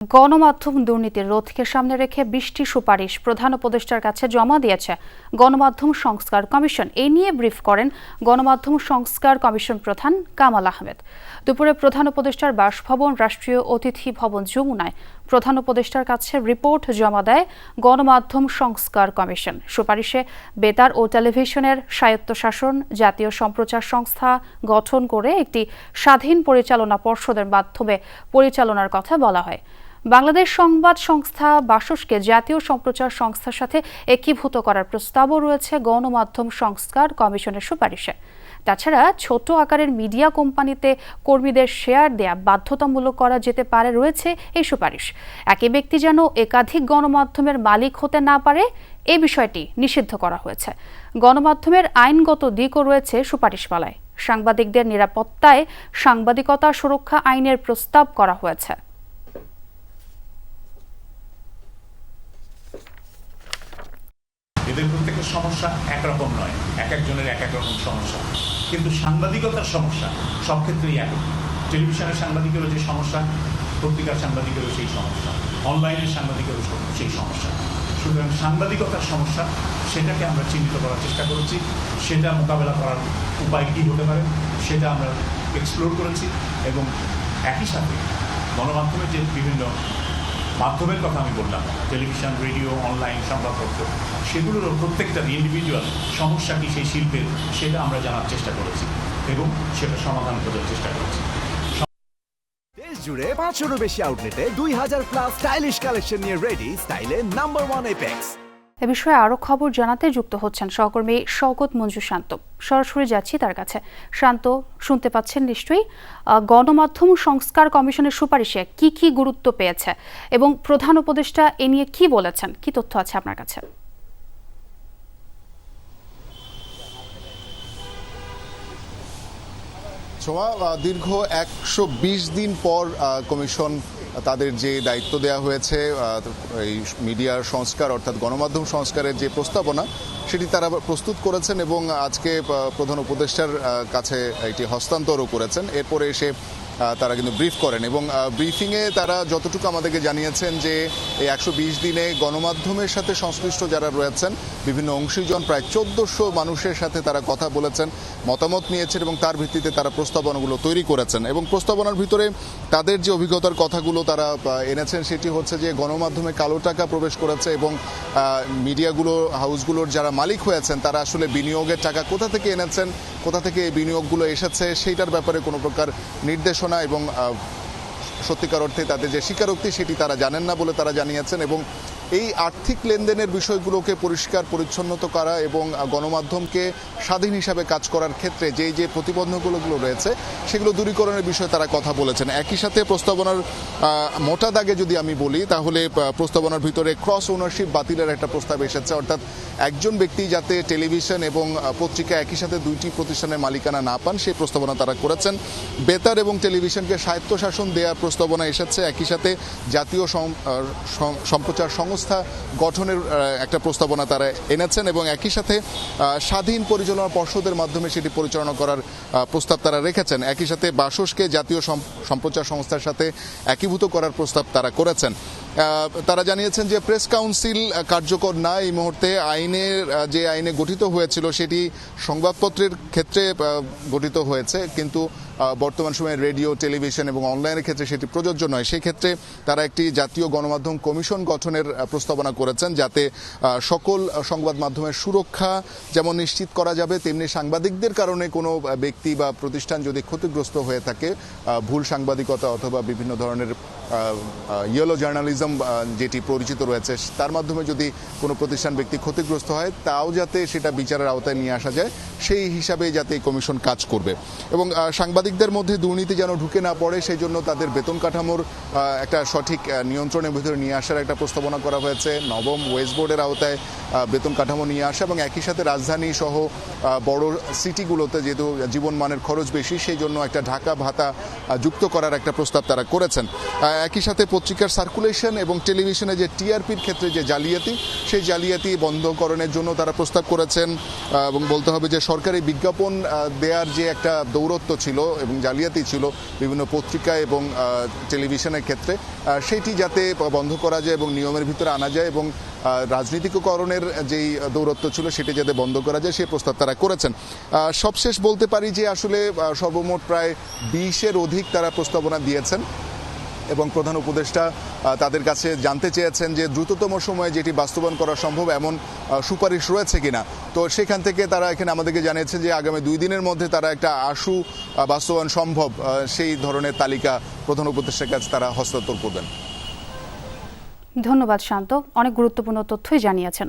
গণমাধ্যম দুর্নীতির রোধকে সামনে রেখে বৃষ্টি সুপারিশ প্রধান উপদেষ্টার কাছে জমা দিয়েছে গণমাধ্যম সংস্কার কমিশন। এ নিয়ে ব্রিফ করেন গণমাধ্যম সংস্কার কমিশন প্রধান কামাল আহমেদ। দুপুরে প্রধান উপদেষ্টার বাসভবন, রাষ্ট্রীয় অতিথি ভবন যমুনায়। প্রধান উপদেষ্টার কাছে রিপোর্ট জমা দেয় গণমাধ্যম সংস্কার কমিশন। সুপারিশে বেতার ও টেলিভিশনের স্বায়ত্তশাসন জাতীয় সম্প্রচার সংস্থা গঠন করে একটি স্বাধীন পরিচালনা পর্ষদের মাধ্যমে পরিচালনার কথা বলা হয়। বাংলাদেশ সংবাদ সংস্থা বাসসকে জাতীয় সম্প্রচার সংস্থার সাথে একীভূত করার প্রস্তাবও রয়েছে গণমাধ্যম সংস্কার কমিশনের সুপারিশে। তাছাড়া ছোট আকারের মিডিয়া কোম্পানিতে কর্মীদের শেয়ার দেয়া বাধ্যতামূলক করা যেতে পারে রয়েছে এই সুপারিশ। একই ব্যক্তি যেন একাধিক গণমাধ্যমের মালিক হতে না পারে এই বিষয়টি নিষিদ্ধ করা হয়েছে। গণমাধ্যমের আইনগত দিকও রয়েছে সুপারিশমালায় সাংবাদিকদের নিরাপত্তায় সাংবাদিকতা সুরক্ষা আইনের প্রস্তাব করা হয়েছে। এদের প্রত্যেকের সমস্যা একরকম নয়, এক একজনের এক এক রকম সমস্যা। কিন্তু সাংবাদিকতার সমস্যা সব ক্ষেত্রেই একই। টেলিভিশনের সাংবাদিকেরও যে সমস্যা, পত্রিকার সাংবাদিকেরও সেই সমস্যা, অনলাইনের সাংবাদিকেরও সেই সমস্যা। সুতরাং সাংবাদিকতার সমস্যা, সেটাকে আমরা চিহ্নিত করার চেষ্টা করেছি। সেটা মোকাবেলা করার উপায় কী হতে পারে, সেটা আমরা এক্সপ্লোর করেছি। এবং একই সাথে গণমাধ্যমের যে বিভিন্ন মাধ্যমের কথা আমি বললাম, টেলিভিশন, রেডিও, অনলাইন, সংবাদপত্র, সেগুলোর প্রত্যেকটা ইন্ডিভিজুয়াল সমস্যা কি সেই শিল্পের সেটা আমরা জানার চেষ্টা করেছি এবং সেটা সমাধান করার চেষ্টা করেছি। দেশ জুড়ে পাঁচশোরও বেশি আউটলেটে দুই হাজার প্লাস স্টাইলিশ কালেকশন নিয়ে রেডি স্টাইলের নাম্বার ওয়ান এপেক্স এ বিষয়ে আরও খবর জানাতে যুক্ত হচ্ছেন সহকর্মী শওকত মঞ্জু শান্ত। সরাসরি যাচ্ছি তার কাছে। শান্ত, শুনতে পাচ্ছেন নিশ্চয়ই? গণমাধ্যম সংস্কার কমিশনের সুপারিশে কি কি গুরুত্ব পেয়েছে এবং প্রধান উপদেষ্টা এ নিয়ে কি বলেছেন? কি তথ্য আছে আপনার কাছে? ছোঁয়া দীর্ঘ একশো বিশ দিন পর কমিশন তাদের যে দায়িত্ব দেয়া হয়েছে এই মিডিয়ার সংস্কার অর্থাৎ গণমাধ্যম সংস্কারের যে প্রস্তাবনা, সেটি তারা প্রস্তুত করেছেন এবং আজকে প্রধান উপদেষ্টার কাছে এটি হস্তান্তরও করেছেন। এরপরে এসে তারা কিন্তু ব্রিফ করেন এবং ব্রিফিংয়ে তারা যতটুকু আমাদেরকে জানিয়েছেন যে এই একশো বিশ দিনে গণমাধ্যমের সাথে সংশ্লিষ্ট যারা রয়েছেন, বিভিন্ন অংশীজন প্রায় চোদ্দশো মানুষের সাথে তারা কথা বলেছেন, মতামত নিয়েছেন এবং তার ভিত্তিতে তারা প্রস্তাবনাগুলো তৈরি করেছেন। এবং প্রস্তাবনার ভিতরে তাদের যে অভিজ্ঞতার কথাগুলো তারা এনেছেন সেটি হচ্ছে যে গণমাধ্যমে কালো টাকা প্রবেশ করেছে এবং মিডিয়াগুলো, হাউসগুলোর যারা মালিক হয়েছেন, তারা আসলে বিনিয়োগের টাকা কোথা থেকে এনেছেন, কোথা থেকে এই বিনিয়োগগুলো এসেছে, সেইটার ব্যাপারে কোনো প্রকার নির্দেশনা এবং সত্যিকার অর্থে তাদের যে স্বীকারোক্তি সেটি তারা জানেন না বলে তারা জানিয়েছেন এবং এই আর্থিক লেনদেনের বিষয়গুলোকে পরিষ্কার, পরিচ্ছন্নত করা এবং গণমাধ্যমকে স্বাধীন হিসাবে কাজ করার ক্ষেত্রে যে যে প্রতিবন্ধকগুলো রয়েছে, সেগুলো দূরীকরণের বিষয়ে তারা কথা বলেছেন। একই সাথে প্রস্তাবনার মোটা দাগে যদি আমি বলি, তাহলে প্রস্তাবনার ভিতরে ক্রস ওনারশিপ বাতিলের একটা প্রস্তাব এসেছে। অর্থাৎ একজন ব্যক্তি যাতে টেলিভিশন এবং পত্রিকা একই সাথে দুইটি প্রতিষ্ঠানের মালিকানা না পান, সেই প্রস্তাবনা তারা করেছেন। বেতার এবং টেলিভিশনকে স্বায়ত্তশাসন দেওয়ার প্রস্তাবনা এসেছে। একই সাথে জাতীয় সম্প্রচার সংস্থা গঠনের একটা প্রস্তাবনা তারা এনেছেন এবং একই সাথে স্বাধীন পরিচালনা পর্ষদের মাধ্যমে সেটি পরিচালনা করার প্রস্তাব তারা রেখেছেন। একই সাথে বাসসকে জাতীয় সম্প্রচার সংস্থার সাথে একীভূত করার প্রস্তাব তারা করেছেন। তারা জানিয়েছেন যে প্রেস কাউন্সিল কার্যকর না এই মুহূর্তে। আইনের যে আইনে গঠিত হয়েছিল সেটি সংবাদপত্রের ক্ষেত্রে গঠিত হয়েছে। কিন্তু বর্তমান সময়ে রেডিও টেলিভিশন এবং অনলাইনের ক্ষেত্রে সেটি প্রযোজ্য নয়। সেই ক্ষেত্রে তারা একটি জাতীয় গণমাধ্যম কমিশন গঠনের প্রস্তাবনা করেছেন যাতে সকল সংবাদ মাধ্যমের সুরক্ষা যেমন নিশ্চিত করা যাবে তেমনি সাংবাদিকদের কারণে কোনো ব্যক্তি বা প্রতিষ্ঠান যদি ক্ষতিগ্রস্ত হয়ে থাকে ভুল সাংবাদিকতা অথবা বিভিন্ন ধরনের ইয়েলো জার্নালিজম যেটি পরিচিত রয়েছে তার মাধ্যমে যদি কোনো প্রতিষ্ঠান ব্যক্তি ক্ষতিগ্রস্ত হয় তাও যাতে সেটা বিচারের আওতায় নিয়ে আসা যায় সেই হিসাবে যাতে এই কমিশন কাজ করবে। এবং আহ, সাংবাদিকদের মধ্যে দুর্নীতি যেন ঢুকে না পড়ে সেই জন্য তাদের বেতন কাঠামোর একটা সঠিক নিয়ন্ত্রণের ভিতরে নিয়ে আসার একটা প্রস্তাবনা করা হয়েছে। নবম ওয়েস্ট বোর্ডের আওতায় বেতন কাঠামো নিয়ে আসা এবং একই সাথে রাজধানী সহ বড় সিটিগুলোতে যেহেতু জীবনমানের খরচ বেশি সেই জন্য একটা ঢাকা ভাতা যুক্ত করার একটা প্রস্তাব তারা করেছেন। একই সাথে পত্রিকার সার্কুলেশন এবং টেলিভিশনে যে টিআরপির ক্ষেত্রে যে জালিয়াতি, সেই জালিয়াতি বন্ধকরণের জন্য তারা প্রস্তাব করেছেন এবং বলতে হবে যে সরকারি বিজ্ঞাপন দেওয়ার যে একটা দৌরত্ব ছিল এবং জালিয়াতি ছিল বিভিন্ন পত্রিকা এবং টেলিভিশনের ক্ষেত্রে। সেটি যাতে বন্ধ করা যায় এবং নিয়মের ভিতরে আনা যায় এবং রাজনীতিকরণের যেই দৌরত্ব ছিল সেটি যাতে বন্ধ করা যায় সেই প্রস্তাব তারা করেছেন। সবশেষ বলতে পারি যে আসলে সর্বমোট প্রায় বিশের অধিক তারা প্রস্তাবনা দিয়েছেন। এবং প্রধান উপদেষ্টা তাদের কাছে জানতে চেয়েছেন যে দ্রুততম সময়ে যেটি বাস্তবায়ন করা সম্ভব, এমন সুপারিশ রয়েছে কিনা। তো সেখান থেকে তারা এখানে আমাদেরকে জানিয়েছে যে আগামী দুই দিনের মধ্যে তারা একটা আশু বাস্তবায়ন সম্ভব সেই ধরনের তালিকা প্রধান উপদেষ্টার কাছে তারা হস্তান্তর করবেন। ধন্যবাদ শান্ত। অনেক গুরুত্বপূর্ণ তথ্যই জানিয়েছেন।